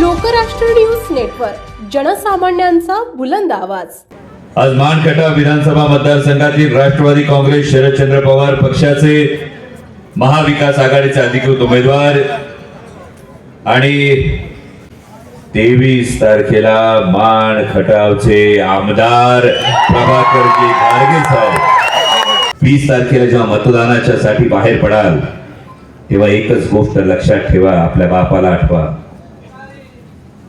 Lokrashtra news network जनसामान्यांचा बुलंद आवाज. आज मानखटा विधानसभा मतदारसंघातील राष्ट्रवादी काँग्रेस शरदचंद्र पवार पक्षाचे महाविकास आघाडीचे अधिकृत उमेदवार आणि तेवीस तारखेला मान खटावचे आमदार प्रभाकरजी गाडगे साहेब. वीस तारखेला जेव्हा मतदानाच्या साठी बाहेर पडाल तेव्हा एकच गोष्ट लक्षात ठेवा आपल्या बापाला आठवा.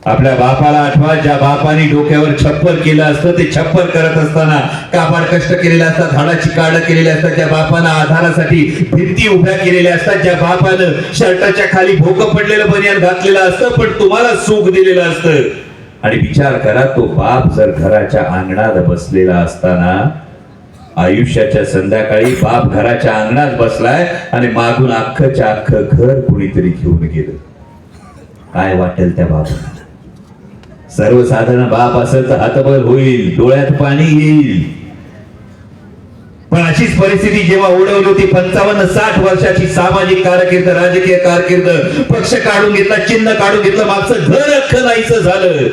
आपल्या बापाला आठवा ज्या बापाने डोक्यावर छप्पर केलं असतं ते छप्पर करत असताना काबाड कष्ट केलेले असतात झाडाची काढ केलेली असतात ज्या बापानं आधारासाठी भिंती उभ्या केलेल्या असतात ज्या बापानं शर्टाच्या खाली भोकं पडलेलं बनियान घातलेलं असतं पण तुम्हाला सुख दिलेलं असतं. आणि विचार करा तो बाप जर घराच्या अंगणात बसलेला असताना आयुष्याच्या संध्याकाळी बाप घराच्या अंगणात बसलाय आणि मागून अख्खच्या अख्खं घर कुणीतरी घेऊन गेलं. काय वाटेल त्या बाबाला सर्वसाधारण बाप असेल तर हातबल होईल डोळ्यात पाणी येईल. पण अशीच परिस्थिती जेव्हा ओढवली होती पंचावन्न साठ वर्षाची सामाजिक कारकीर्द राजकीय कारकीर्द पक्ष काढून घेतला चिन्ह काढून घेतलं मागचं घर अख्खं नाहीच झालं.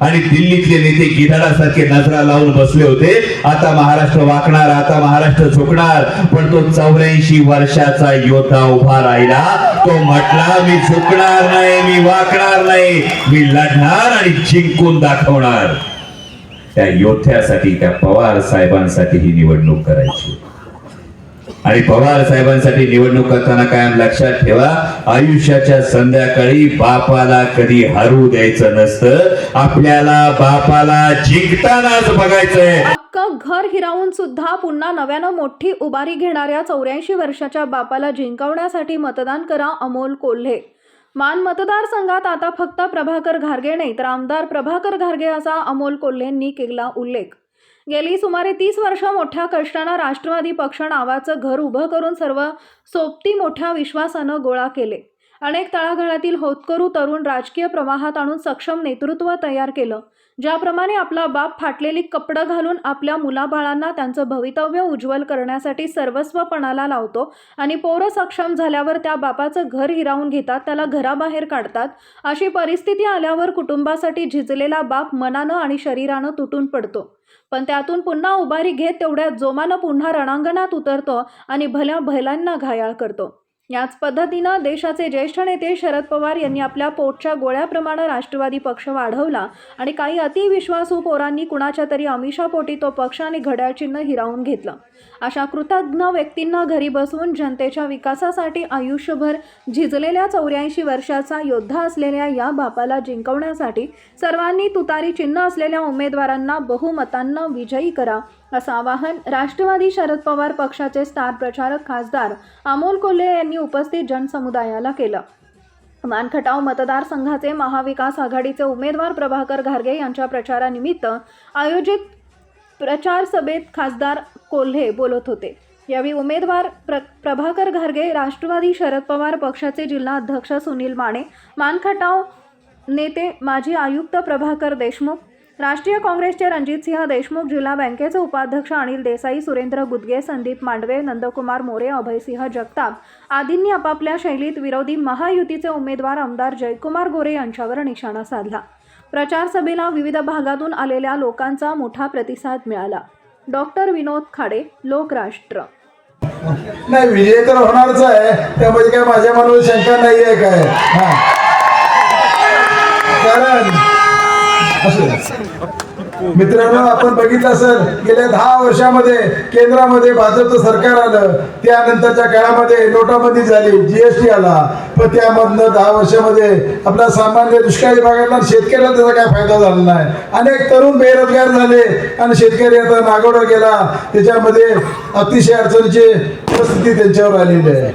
आणि दिल्लीतले नेते गिधाडासारखे नजरा लावून बसले होते. आता महाराष्ट्र वाकणार आता महाराष्ट्र झुकणार. पण तो चौऱ्याऐंशी वर्षाचा योद्धा उभा राहिला. तो म्हटला मी झुकणार नाही मी वाकणार नाही. मी लढणार आणि जिंकून दाखवणार. त्या योद्ध्यासाठी त्या पवार साहेबांसाठी ही निवडणूक करायची आणि पवार साहेबांसाठी निवडणूक करताना कायम लक्षात ठेवा आयुष्याच्या संध्याकाळी बापाला कधी हरू द्यायचं नसतं. आपल्याला बापाला जिंकतानाच बघायचंय. घर हिरावून सुद्धा पुन्हा नव्यानं मोठी उभारी घेणाऱ्या चौऱ्याऐंशी वर्षाच्या बापाला जिंकवण्यासाठी मतदान करा अमोल कोल्हे. मान मतदारसंघात आता फक्त प्रभाकर घारगे नाही तर आमदार प्रभाकर घारगे असा अमोल कोल्हेंनी केला उल्लेख. गेली सुमारे तीस वर्ष मोठ्या कष्टानं राष्ट्रवादी पक्ष नावाचं घर उभं करून सर्व सोबती मोठ्या विश्वासानं गोळा केले. अनेक तळागाळातील होतकरू तरुण राजकीय प्रवाहात आणून सक्षम नेतृत्व तयार केलं ज्याप्रमाणे आपला बाप फाटलेली कपडं घालून आपल्या मुलाबाळांना त्यांचं भवितव्य उज्ज्वल करण्यासाठी सर्वस्वपणाला लावतो आणि पोरं सक्षम झाल्यावर त्या बापाचं घर हिरावून घेतात त्याला घराबाहेर काढतात अशी परिस्थिती आल्यावर कुटुंबासाठी झिजलेला बाप मनानं आणि शरीरानं तुटून पडतो. पण त्यातून पुन्हा उभारी घेत तेवढ्या जोमानं पुन्हा रणांगणात उतरतो आणि भल्या भैलांना घायाळ करतो. याच पद्धतीनं देशाचे ज्येष्ठ नेते शरद पवार यांनी आपल्या पोटच्या गोळ्याप्रमाणे राष्ट्रवादी पक्ष वाढवला आणि काही अतिविश्वासू पोरांनी कुणाच्या तरी अमिषापोटी तो पक्ष आणि घड्याळ चिन्ह हिरावून घेतलं. अशा कृतज्ञ व्यक्तींना घरी बसून जनतेच्या विकासासाठी आयुष्यभर झिजलेल्या चौऱ्याऐंशी वर्षाचा योद्धा असलेल्या या बापाला जिंकवण्यासाठी सर्वांनी तुतारी चिन्ह असलेल्या उमेदवारांना बहुमतांना विजयी करा असं आवाहन राष्ट्रवादी शरद पवार पक्षाचे स्टार प्रचारक खासदार अमोल कोल्हे यांनी उपस्थित जनसमुदायाला केलं. मानखटाव मतदारसंघाचे महाविकास आघाडीचे उमेदवार प्रभाकर घारगे यांच्या प्रचारानिमित्त आयोजित प्रचार सभेत खासदार कोल्हे बोलत होते. यावेळी उमेदवार प्र प्रभाकर घारगे राष्ट्रवादी शरद पवार पक्षाचे जिल्हा अध्यक्ष सुनील माने मानखटाव नेते माजी आयुक्त प्रभाकर देशमुख राष्ट्रीय काँग्रेसचे रणजितसिंह देशमुख जिल्हा बँकेचे उपाध्यक्ष अनिल देसाई सुरेंद्र गुदगे संदीप मांडवे नंदकुमार मोरे अभयसिंह जगताप आदींनी आपापल्या शैलीत विरोधी महायुतीचे उमेदवार आमदार जयकुमार गोरे यांच्यावर निशाणा साधला. प्रचार सभेला विविध भागातून आलेल्या लोकांचा मोठा प्रतिसाद मिळाला. डॉक्टर विनोद खाडे लोकराष्ट्र. नाही विजय तर होणारच आहे. त्यामध्ये काय माझ्या मनावर शंका नाही आहे काय कारण मित्रांनो आपण बघितलं असेल गेल्या दहा वर्षामध्ये केंद्रामध्ये भाजपचं सरकार आलं. त्यानंतरच्या काळामध्ये नोटाबंदी झाली जीएसटी आला. पण त्यामधनं दहा वर्षामध्ये आपला सामान्य दुष्काळी भागातला शेतकऱ्याला त्याचा काय फायदा झाला नाही. अनेक तरुण बेरोजगार झाले आणि शेतकरी आता नागोडा गेला. त्याच्यामध्ये अतिशय अडचणीची परिस्थिती त्यांच्यावर आलेली आहे.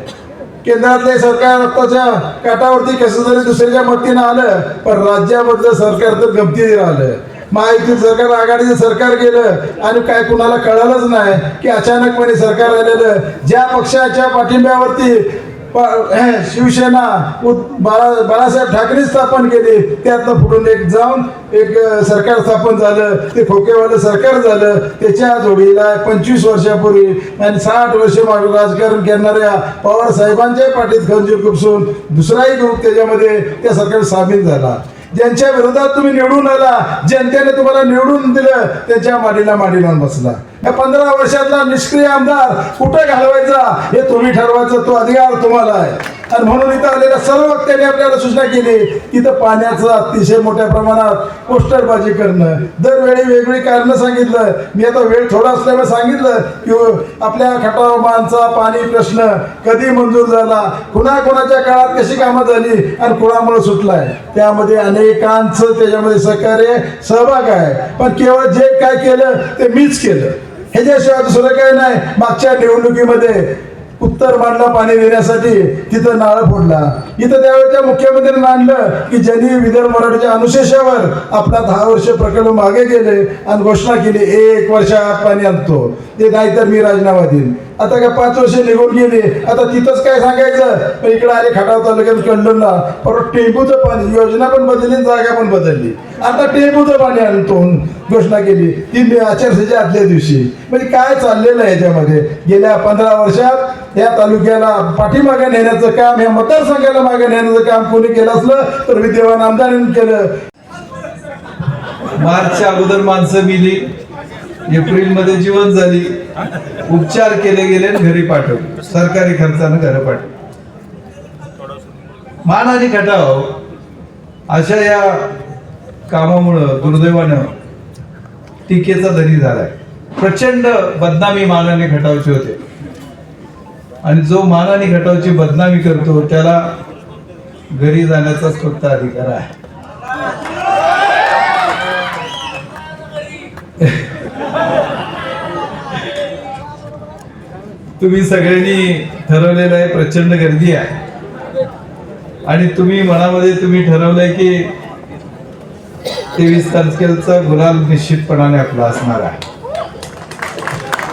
केंद्रातले सरकार आत्ताच्या काटावरती कसं जरी दुसऱ्याच्या मदतीनं आलं पण राज्यामधलं सरकार तर गमतीने राहिलं महायुतीत सरकार आघाडीचं सरकार गेलं आणि काय कुणाला कळालंच नाही की अचानकपणे सरकार आलेलं. ज्या पक्षाच्या पाठिंब्यावरती शिवसेना बाळा बाळासाहेब ठाकरे स्थापन केली. त्यातनं पुढून एक जाऊन एक सरकार स्थापन झालं. ते खोकेवालं सरकार झालं. त्याच्या जोडीला पंचवीस वर्षापूर्वी आणि साठ वर्ष मागे राजकारण करणाऱ्या पवार साहेबांच्या पाठीत खंजीर खुपसून दुसराही ग्रुप त्याच्यामध्ये त्या सरकार सामील झाला. ज्यांच्या विरोधात तुम्ही निवडून आला जनतेने तुम्हाला निवडून दिलं त्यांच्या माडीला माडी लावून बसला. या पंधरा वर्षातला निष्क्रिय आमदार कुठे घालवायचा हे तुम्ही ठरवायचं तो अधिकार तुम्हाला आहे. आणि म्हणून इथं आलेल्या सर्व वक्त्यांनी आपल्याला सूचना केली की इथं पाण्याचं अतिशय मोठ्या प्रमाणात पोस्टरबाजी करणं. दरवेळी वेगळी कारणं सांगितलं. मी आता वेळ थोडा असल्यामुळे सांगितलं की हो, आपल्या खटावमांचा पाणी प्रश्न कधी मंजूर झाला कुणा कुणाच्या काळात कशी कामं झाली आणि कुणामुळे सुटलाय. त्यामध्ये अनेकांचं त्याच्यामध्ये सहकार्य सहभाग आहे. पण केवळ जे काय केलं ते मीच केलं. ह्याच्याशिवाय दुसरं काही नाही. मागच्या निवडणुकीमध्ये उत्तर मांडला पाणी देण्यासाठी. तिथं नारळ फोडला. इथं त्यावेळेच्या मुख्यमंत्र्यांनी आणलं की ज्यांनी विदर्भ मराठीच्या अनुशेषावर आपला दहा वर्ष प्रकल्प मागे गेले आणि घोषणा केली एक वर्षात पाणी आणतो. ते नाहीतर मी राजीनामा देईन. आता काय पाच वर्ष निघून गेली. आता तिथंच काय सांगायचं? इकडे आले खटाव तालुक्यात कळलं ना. परत टेंबूचं पाणी योजना पण बदलली जागा पण बदलली. आता टेंबूचं पाणी आणतो. घोषणा केली. ती मी आदल्या दिवशी. म्हणजे काय चाललेलं आहे याच्यामध्ये? गेल्या पंधरा वर्षात या तालुक्याला पाठीमागे नेण्याचं काम या मतदारसंघाला मागे नेण्याचं काम कोणी केलं असलं तर विद्यमान आमदारांनी केलं. मार्चच्या अगोदर माणसं मिली एप्रिलमध्ये जीवन झाली उपचार केले गेले आणि घरी पाठवले. सरकारी खर्चानं घर पाठव मान आणि खटाव अशा या कामामुळं दुर्दैवानं टीकेचा धनी झालाय. प्रचंड बदनामी मानाने घटावची होते. आणि जो मानाने घटावची बदनामी करतो त्याला घरी जाण्याचाच फक्त अधिकार आहे. तुम्ही सगळ्यांनी ठरवलेलं आहे प्रचंड गर्दी आहे. आणि तुम्ही मनामध्ये तुम्ही ठरवलंय की तेवीस तारखेचा गुलाल निश्चितपणाने आपला असणार आहे.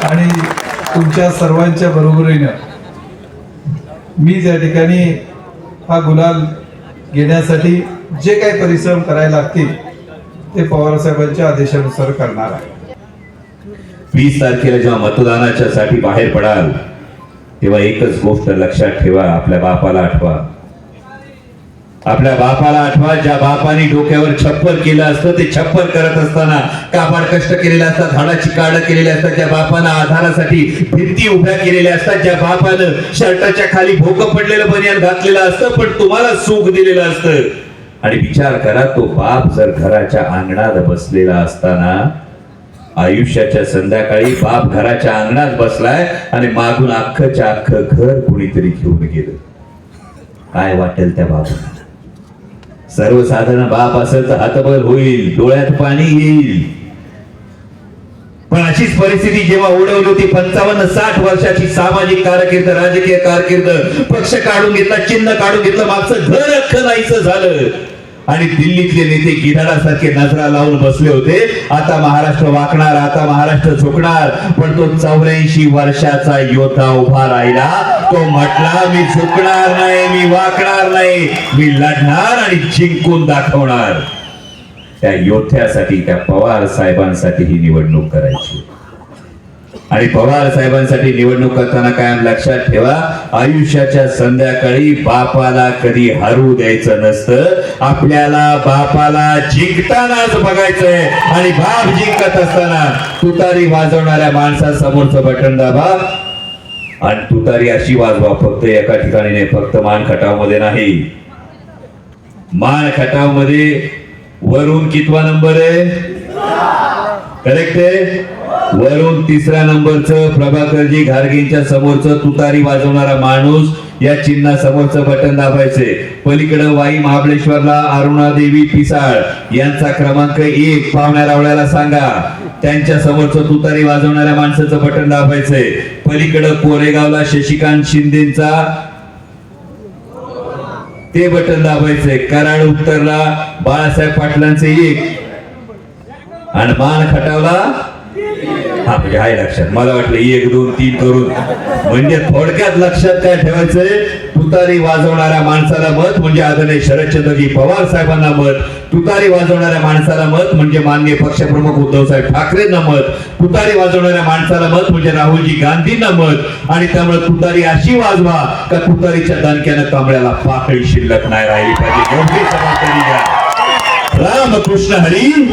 आणि तुमच्या सर्वांच्या बरोबरीनं मी ज्या ठिकाणी हा गुलाल घेण्यासाठी जे काही परिश्रम करायला लागतील ते पवारसाहेबांच्या आदेशानुसार करणार आहे. वीस तारखेला जेव्हा मतदानाच्या साठी बाहेर पडाल तेव्हा एकच गोष्ट लक्षात ठेवा आपल्या बापाला आठवा. आपल्या बापाला आठवा ज्या बापाने डोक्यावर छप्पर केलं असतं ते छप्पर करत असताना काबाड कष्ट केलेले असतात झाडाची काढ केलेली असतात ज्या बापानं आधारासाठी भिंती उभ्या केलेल्या असतात ज्या बापानं शर्टाच्या खाली भोक पडलेलं बनियान घातलेलं असतं पण तुम्हाला सुख दिलेलं असतं. आणि विचार करा तो बाप जर घराच्या अंगणात बसलेला असताना आयुष्याच्या संध्याकाळी बाप घराच्या अंगणात बसलाय आणि मागून अख्खच्या अख्खं घर कुणीतरी घेऊन गेलं. काय वाटेल त्या बाबाला सर्वसाधारण बाप असेल तर हातबल होईल डोळ्यात पाणी येईल. पण अशीच परिस्थिती जेव्हा ओढवली होती पंचावन्न साठ वर्षाची सामाजिक कारकीर्द राजकीय कारकीर्द पक्ष काढून घेतला चिन्ह काढून घेतलं मागचं घर अख्खं नाहीच झालं. आणि दिल्लीतले नेते गिधाडासारखे नजरा लावून बसले होते. आता महाराष्ट्र वाकणार आता महाराष्ट्र झुकणार. पण तो चौऱ्याऐंशी वर्षाचा योद्धा उभा राहिला. तो म्हटला मी झुकणार नाही मी वाकणार नाही. मी लढणार आणि जिंकून दाखवणार. त्या योद्ध्यासाठी त्या पवार साहेबांसाठी ही निवडणूक करायची. आणि पवार साहेबांसाठी निवडणूक करताना कायम लक्षात ठेवा आयुष्याच्या संध्याकाळी बापाला कधी हरू द्यायचं नसतं. आपल्याला बापाला जिंकतानाच बघायचंय आणि बाप जिंकत असताना तुतारी वाजवणाऱ्या माणसासमोरचं बटन दाबा. आणि तुतारी अशी वाजवा फक्त एका ठिकाणी नाही फक्त मान खटावमध्ये नाही. मान खटावमध्ये वरून कितवा नंबर आहे? करेक्ट आहे वरून तिसऱ्या नंबरचं प्रभाकरजी घारगेंच्या समोरचं तुतारी वाजवणारा माणूस या चिन्हा समोरचं बटन दाबायचे. पलीकडे वाई महाबळेश्वरला अरुणा देवी पिसाळ. यांचा क्रमांक एक पाहुण्या रावळ्याला सांगा. त्यांच्या समोरचं तुतारी वाजवणाऱ्या माणसाचं बटन दाबायचंय पलीकडे कोरेगावला शशिकांत शिंदेचा ते बटन दाबायचंय कराड उत्तरला बाळासाहेब पाटलांचे एक आणि मान खटावला? हा म्हणजे आहे लक्षात. मला वाटलं एक दोन तीन करून. म्हणजे थोडक्यात लक्षात काय ठेवायचंय? तुतारी वाजवणाऱ्या माणसाला मत म्हणजे आदरणीय शरदचंद्रजी पवार साहेबांना मत. तुतारी वाजवणाऱ्या माणसाला मत म्हणजे माननीय पक्षप्रमुख उद्धव साहेब ठाकरेंना मत. तुतारी वाजवणाऱ्या माणसाला मत म्हणजे राहुलजी गांधींना मत. आणि त्यामुळे तुतारी अशी वाजवा का तुतारीच्या दणक्यानं कांबळ्याला पाकळी शिल्लक नाही राहिली पाहिजे. एवढी जबाबदारी घ्या कृष्ण हरी.